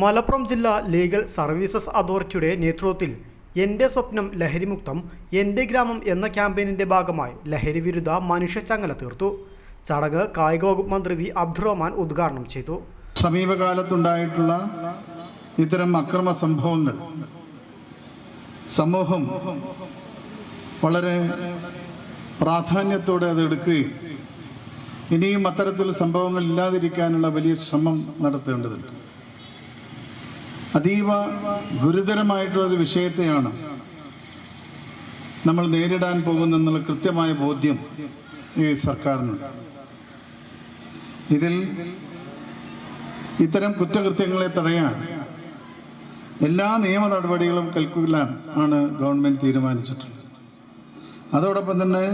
മലപ്പുറം ജില്ലാ legal services അതോറിറ്റിയുടെ നേതൃത്വത്തിൽ എന്റെ സ്വപ്നം ലഹരിമുക്തം എന്റെ ഗ്രാമം എന്ന ക്യാമ്പയിനിന്റെ ഭാഗമായി ലഹരി വിരുദ്ധ മനുഷ്യച്ചങ്ങല തീർത്തു. ചടങ്ങ് കായിക വകുപ്പ് മന്ത്രി വി. അബ്ദുറഹ്മാൻ ഉദ്ഘാടനം ചെയ്തു. സമീപകാലത്തുണ്ടായിട്ടുള്ള ഇത്തരം അക്രമ സംഭവങ്ങൾ സമൂഹം വളരെ പ്രാധാന്യത്തോടെ അത് എടുക്കുകയും ഇനിയും അത്തരത്തിലുള്ള സംഭവങ്ങൾ ഇല്ലാതിരിക്കാനുള്ള വലിയ ശ്രമം നടത്തേണ്ടതുണ്ട്. അതീവ ഗുരുതരമായിട്ടുള്ള ഒരു വിഷയത്തെയാണ് നമ്മൾ നേരിടാൻ പോകുന്നെന്നുള്ള കൃത്യമായ ബോധ്യം ഈ സർക്കാരിനുണ്ട്. ഇതിൽ ഇത്തരം കുറ്റകൃത്യങ്ങളെ തടയാൻ എല്ലാ നിയമ നടപടികളും കൽക്കുലാൻ ആണ് ഗവൺമെന്റ് തീരുമാനിച്ചിട്ടുള്ളത്. അതോടൊപ്പം തന്നെ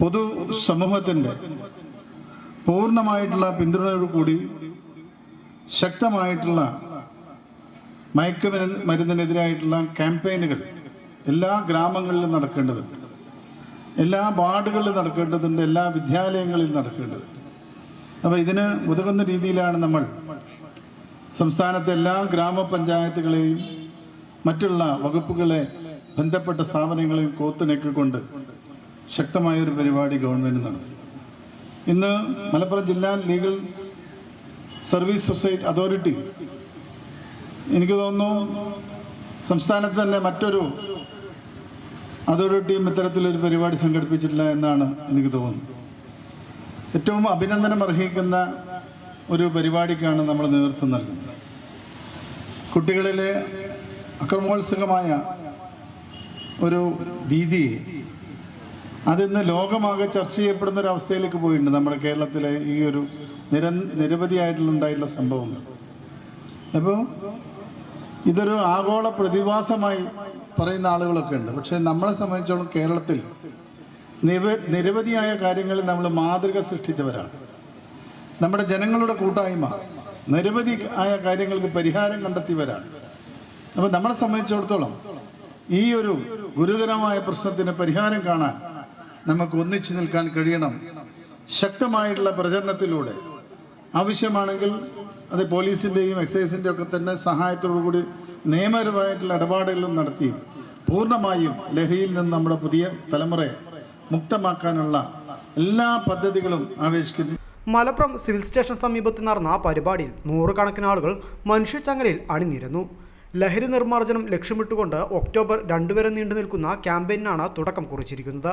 പൊതു സമൂഹത്തിന്റെ പൂർണമായിട്ടുള്ള പിന്തുണയോടുകൂടി ശക്തമായിട്ടുള്ള മയക്കുമരുന്ന് മരുന്നിനെതിരായിട്ടുള്ള ക്യാമ്പയിനുകൾ എല്ലാ ഗ്രാമങ്ങളിലും നടക്കേണ്ടതുണ്ട് എല്ലാ വാർഡുകളിലും നടക്കേണ്ടതുണ്ട് എല്ലാ വിദ്യാലയങ്ങളിലും നടക്കേണ്ടതുണ്ട് അപ്പോൾ ഇതിന് ഉതകുന്ന രീതിയിലാണ് നമ്മൾ സംസ്ഥാനത്തെ എല്ലാ ഗ്രാമപഞ്ചായത്തുകളെയും മറ്റുള്ള വകുപ്പുകളെ ബന്ധപ്പെട്ട സ്ഥാപനങ്ങളെയും കോത്തിണക്കിക്കൊണ്ട് ശക്തമായൊരു പരിപാടി ഗവൺമെന്റ് നടത്തി. ഇന്ന് മലപ്പുറം ജില്ലാ ലീഗൽ സർവീസ് സൊസൈറ്റി അതോറിറ്റി എനിക്ക് തോന്നുന്നു സംസ്ഥാനത്ത് തന്നെ മറ്റൊരു അതോറിറ്റിയും ഇത്തരത്തിലൊരു പരിപാടി സംഘടിപ്പിച്ചിട്ടില്ല എന്നാണ് എനിക്ക് തോന്നുന്നത്. ഏറ്റവും അഭിനന്ദനം അർഹിക്കുന്ന ഒരു പരിപാടിക്കാണ് നമ്മൾ നേതൃത്വം നൽകുന്നത്. കുട്ടികളിലെ അക്രമോത്സുകമായ ഒരു രീതി അതിന്ന് ലോകമാകെ ചർച്ച ചെയ്യപ്പെടുന്ന ഒരു അവസ്ഥയിലേക്ക് പോയിട്ടുണ്ട് നമ്മുടെ കേരളത്തിലെ ഈ ഒരു നിര നിരവധിയായിട്ടുള്ള ഉണ്ടായിട്ടുള്ള സംഭവങ്ങൾ. അപ്പോൾ ഇതൊരു ആഗോള പ്രതിഭാസമായി പറയുന്ന ആളുകളൊക്കെ ഉണ്ട്. പക്ഷെ നമ്മളെ സംബന്ധിച്ചോളം കേരളത്തിൽ നിരവധിയായ കാര്യങ്ങളിൽ നമ്മൾ മാതൃക സൃഷ്ടിച്ചവരാണ്. നമ്മുടെ ജനങ്ങളുടെ കൂട്ടായ്മ നിരവധി ആയ കാര്യങ്ങൾക്ക് പരിഹാരം കണ്ടെത്തിയവരാണ്. അപ്പൊ നമ്മളെ സംബന്ധിച്ചിടത്തോളം ഈ ഒരു ഗുരുതരമായ പ്രശ്നത്തിന് പരിഹാരം കാണാൻ നമുക്ക് ഒന്നിച്ചു നിൽക്കാൻ കഴിയണം. ശക്തമായിട്ടുള്ള പ്രചരണത്തിലൂടെ ആവശ്യമാണെങ്കിൽ അത് പോലീസിന്റെയും എക്സൈസിന്റെയും ഒക്കെ തന്നെ സഹായത്തോടു കൂടി നിയമപരമായിട്ടുള്ള ഇടപാടുകളും നടത്തി പൂർണമായും ലഹരിയിൽ നിന്ന് നമ്മുടെ പുതിയ തലമുറയെ മുക്തമാക്കാനുള്ള എല്ലാ പദ്ധതികളും ആവേശിക്കുന്നു. മലപ്പുറം സിവിൽ സ്റ്റേഷൻ സമീപത്ത് നടന്ന പരിപാടിയിൽ നൂറുകണക്കിന് ആളുകൾ മനുഷ്യച്ചങ്ങലയിൽ അണിനിരന്നു. ലഹരി നിർമ്മാർജനം ലക്ഷ്യമിട്ടുകൊണ്ട് ഒക്ടോബർ രണ്ട് വരെ നീണ്ടു നിൽക്കുന്ന ക്യാമ്പയിനാണ് തുടക്കം കുറിച്ചിരിക്കുന്നത്.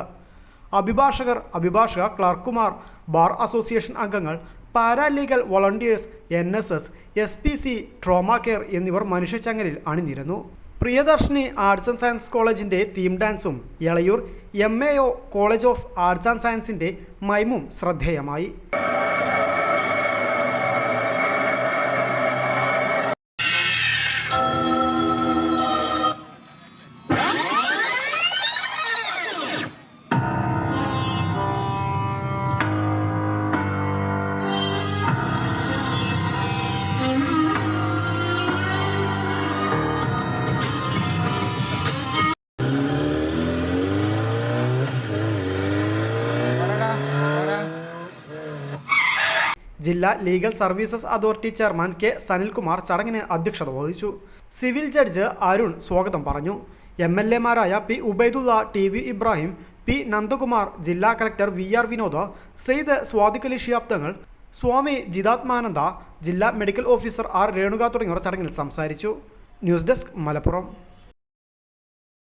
അഭിഭാഷകർ അഭിഭാഷക ക്ലർക്കുമാർ ബാർ അസോസിയേഷൻ അംഗങ്ങൾ paralegal volunteers N S S S P C trauma care എന്നിവർ മനുഷ്യച്ചങ്ങലിൽ അണിനിരന്നു. പ്രിയദർശിനി ആർട്സ് ആൻഡ് സയൻസ് കോളേജിന്റെ തീം ഡാൻസും Ilayur M A O college of arts and സയൻസിന്റെ മൈമും ശ്രദ്ധേയമായി. ജില്ലാ legal services authority chairman K Sanilkumar ചടങ്ങിന് അധ്യക്ഷത വഹിച്ചു. സിവിൽ ജഡ്ജ് അരുൺ സ്വാഗതം പറഞ്ഞു. M L എമാരായ P Ubaidullah T V Ibrahim P Nandakumar ജില്ലാ കലക്ടർ വി ആർ വിനോദ സെയ്ദ് സ്വാദിഖലി ഷിയാബ്ദങ്ങൾ സ്വാമി ജിതാത്മാനന്ദ ജില്ലാ മെഡിക്കൽ ഓഫീസർ ആർ രേണുക തുടങ്ങിയവർ ചടങ്ങിൽ സംസാരിച്ചു. News desk Malappuram.